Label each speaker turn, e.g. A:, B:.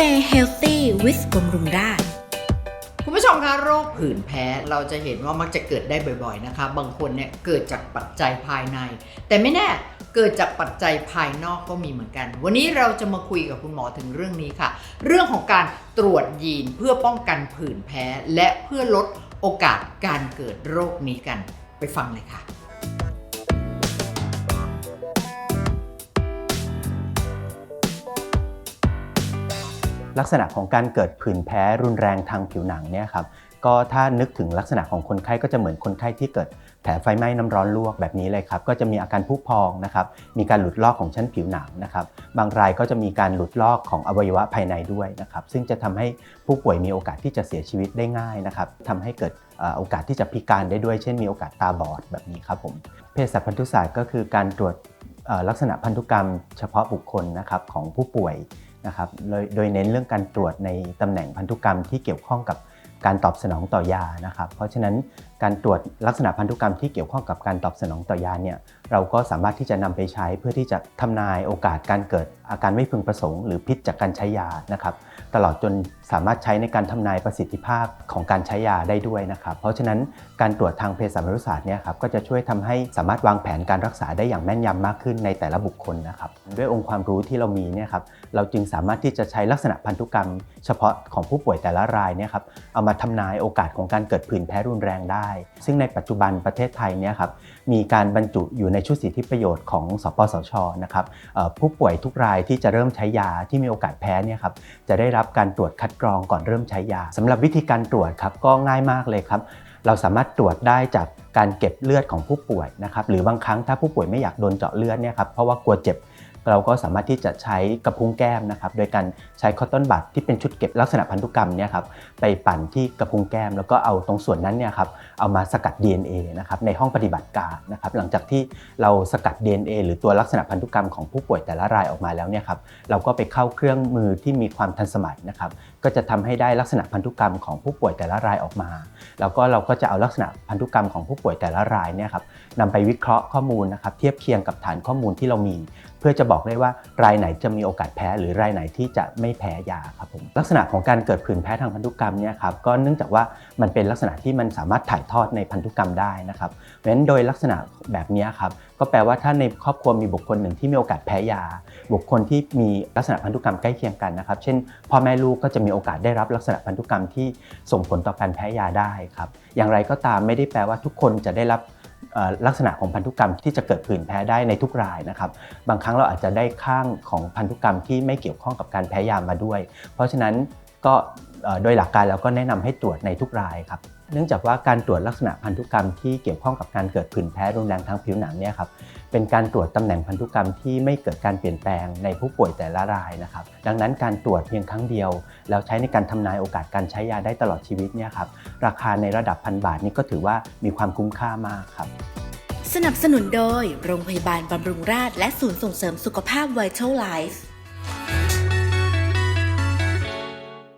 A: Stay healthy with บำรุงราษฎร์
B: คุณผู้ชมคะโรคผื่นแพ้เราจะเห็นว่ามักจะเกิดได้บ่อยๆนะคะ บางคนเนี่ยเกิดจากปัจจัยภายใน แต่ไม่แน่เกิดจากปัจจัยภายนอกก็มีเหมือนกัน วันนี้เราจะมาคุยกับคุณหมอถึงเรื่องนี้ค่ะ เรื่องของการตรวจยีนเพื่อป้องกันผื่นแพ้ และเพื่อลดโอกาสการเกิดโรคนี้กันไปฟังเลยค่ะ
C: ลักษณะของการเกิดผื่นแพ้รุนแรงทางผิวหนังเนี่ยครับก็ถ้านึกถึงลักษณะของคนไข้ก็จะเหมือนคนไข้ที่เกิดแผลไฟไหม้น้ำร้อนลวกแบบนี้เลยครับก็จะมีอาการพุพองนะครับมีการหลุดลอกของชั้นผิวหนังนะครับบางรายก็จะมีการหลุดลอกของอวัยวะภายในด้วยนะครับซึ่งจะทำให้ผู้ป่วยมีโอกาสที่จะเสียชีวิตได้ง่ายนะครับทำให้เกิดโอกาสที่จะพิการได้ด้วย เช่นมีโอกาสตาบอดแบบนี้ครับผมเภสัชพันธุศาสตร์ก็คือการตรวจลักษณะพันธุกรรมเฉพาะบุคคลนะครับของผู้ป่วย นะครับโดยเน้นเรื่องการตรวจในตำแหน่งพันธุกรรมที่เกี่ยวข้องกับการตอบสนองต่อยานะครับ เพราะฉะนั้นการตรวจลักษณะพันธุกรรมที่เกี่ยวข้องกับการตอบสนองต่อยาเนี่ย เราก็สามารถที่จะนำไปใช้เพื่อที่จะทำนายโอกาสการเกิดอาการไม่พึงประสงค์หรือพิษจากการใช้ยานะครับ ตลอดจนสามารถใช้ในการทำนายประสิทธิภาพของการใช้ยาได้ด้วยนะครับ เพราะฉะนั้นการตรวจทางเภสัชศาสตร์เนี่ยครับก็จะช่วยทำให้สามารถวางแผนการรักษาได้อย่างแม่นยำมากขึ้นในแต่ละบุคคลนะครับ ด้วยองค์ความรู้ที่เรามีเนี่ยครับเราจึงสามารถที่จะใช้ลักษณะพันธุกรรม เฉพาะของผู้ป่วยแต่ละรายเนี่ยครับเอามาทำนายโอกาสของการเกิดผื่นแพ้รุนแรงได้ ซึ่งในปัจจุบันประเทศไทยเนี่ยครับมีการบรรจุอยู่ในชุดสิทธิประโยชน์ของสปสชนะครับผู้ป่วยทุกรายที่จะเริ่มใช้ยาที่มีโอกาสแพ้เนี่ยครับจะได้รับการตรวจคัดกรองก่อนเริ่มใช้ยาสำหรับวิธีการตรวจครับก็ง่ายมากเลยครับเราสามารถตรวจได้จากการเก็บเลือดของผู้ป่วยนะครับหรือบางครั้งถ้าผู้ป่วยไม่อยากโดนเจาะเลือดเนี่ยครับเพราะว่ากลัวเจ็บ เราก็สามารถที่จะใช้กระพุ้งแก้มนะครับโดยการใช้คอตตอนบัดที่เป็นชุดเก็บลักษณะพันธุกรรมเนี่ยครับไปปั่นที่กระพุ้งแก้ม แล้วก็เอาตรงส่วนนั้นเนี่ยครับเอามาสกัด DNA นะครับในห้องปฏิบัติการนะครับหลังจากที่เราสกัด DNA หรือตัวลักษณะพันธุกรรมของผู้ป่วยแต่ละรายออกมาแล้วเนี่ยครับเราก็ไปเข้าเครื่องมือที่มีความทันสมัยนะครับก็จะทำให้ได้ลักษณะพันธุกรรมของผู้ป่วยแต่ละรายออกมา แล้วก็เราก็จะเอาลักษณะพันธุกรรมของผู้ป่วยแต่ละรายเนี่ยครับนำไปวิเคราะห์ข้อมูลนะครับเทียบเคียงกับฐานข้อมูลที่เรามี เพื่อจะบอกได้ว่ารายไหนจะมีโอกาสแพ้ หรือรายไหนที่จะไม่แพ้ยาครับผมลักษณะของการเกิดผื่นแพ้ทางพันธุกรรมเนี่ยครับก็เนื่องจากว่ามันเป็นลักษณะที่มันสามารถถ่ายทอดในพันธุกรรมได้นะครับเพราะฉะนั้นโดยลักษณะแบบนี้ครับก็แปลว่าถ้าในครอบครัวมีบุคคลหนึ่งที่มีโอกาสแพ้ยา บุคคลที่มีลักษณะพันธุกรรมใกล้เคียงกันนะครับ เช่น พ่อแม่ลูกก็จะมีโอกาสได้รับลักษณะพันธุกรรมที่ส่งผลต่อการแพ้ยาได้ครับ อย่างไรก็ตามไม่ได้แปลว่าทุกคนจะได้รับลักษณะของพันธุกรรมที่จะเกิดผื่นแพ้ได้ในทุกรายนะครับ บางครั้งเราอาจจะได้ข้างของพันธุกรรมที่ไม่เกี่ยวข้องกับการแพ้ยามาด้วย เพราะฉะนั้นก็โดยหลักการเราก็แนะนำให้ตรวจในทุกรายครับ เนื่องจากว่าการตรวจลักษณะพันธุกรรมที่เกี่ยวข้องกับการเกิดผื่นแพ้รุนแรงทางผิวหนังเนี่ยครับเป็นการตรวจตำแหน่งพันธุกรรมที่ไม่เกิดการเปลี่ยนแปลงในผู้ป่วยแต่ละรายนะครับ ดังนั้นการตรวจเพียงครั้งเดียว แล้วใช้ในการทำนายโอกาสการใช้ยาได้ตลอดชีวิตเนี่ยครับราคาในระดับพันบาทนี่ก็ถือว่ามีความคุ้มค่ามากครับ
A: สนับสนุนโดยโรงพยาบาลบำรุงราษฎร์และศูนย์ส่งเสริมสุขภาพ Vital Life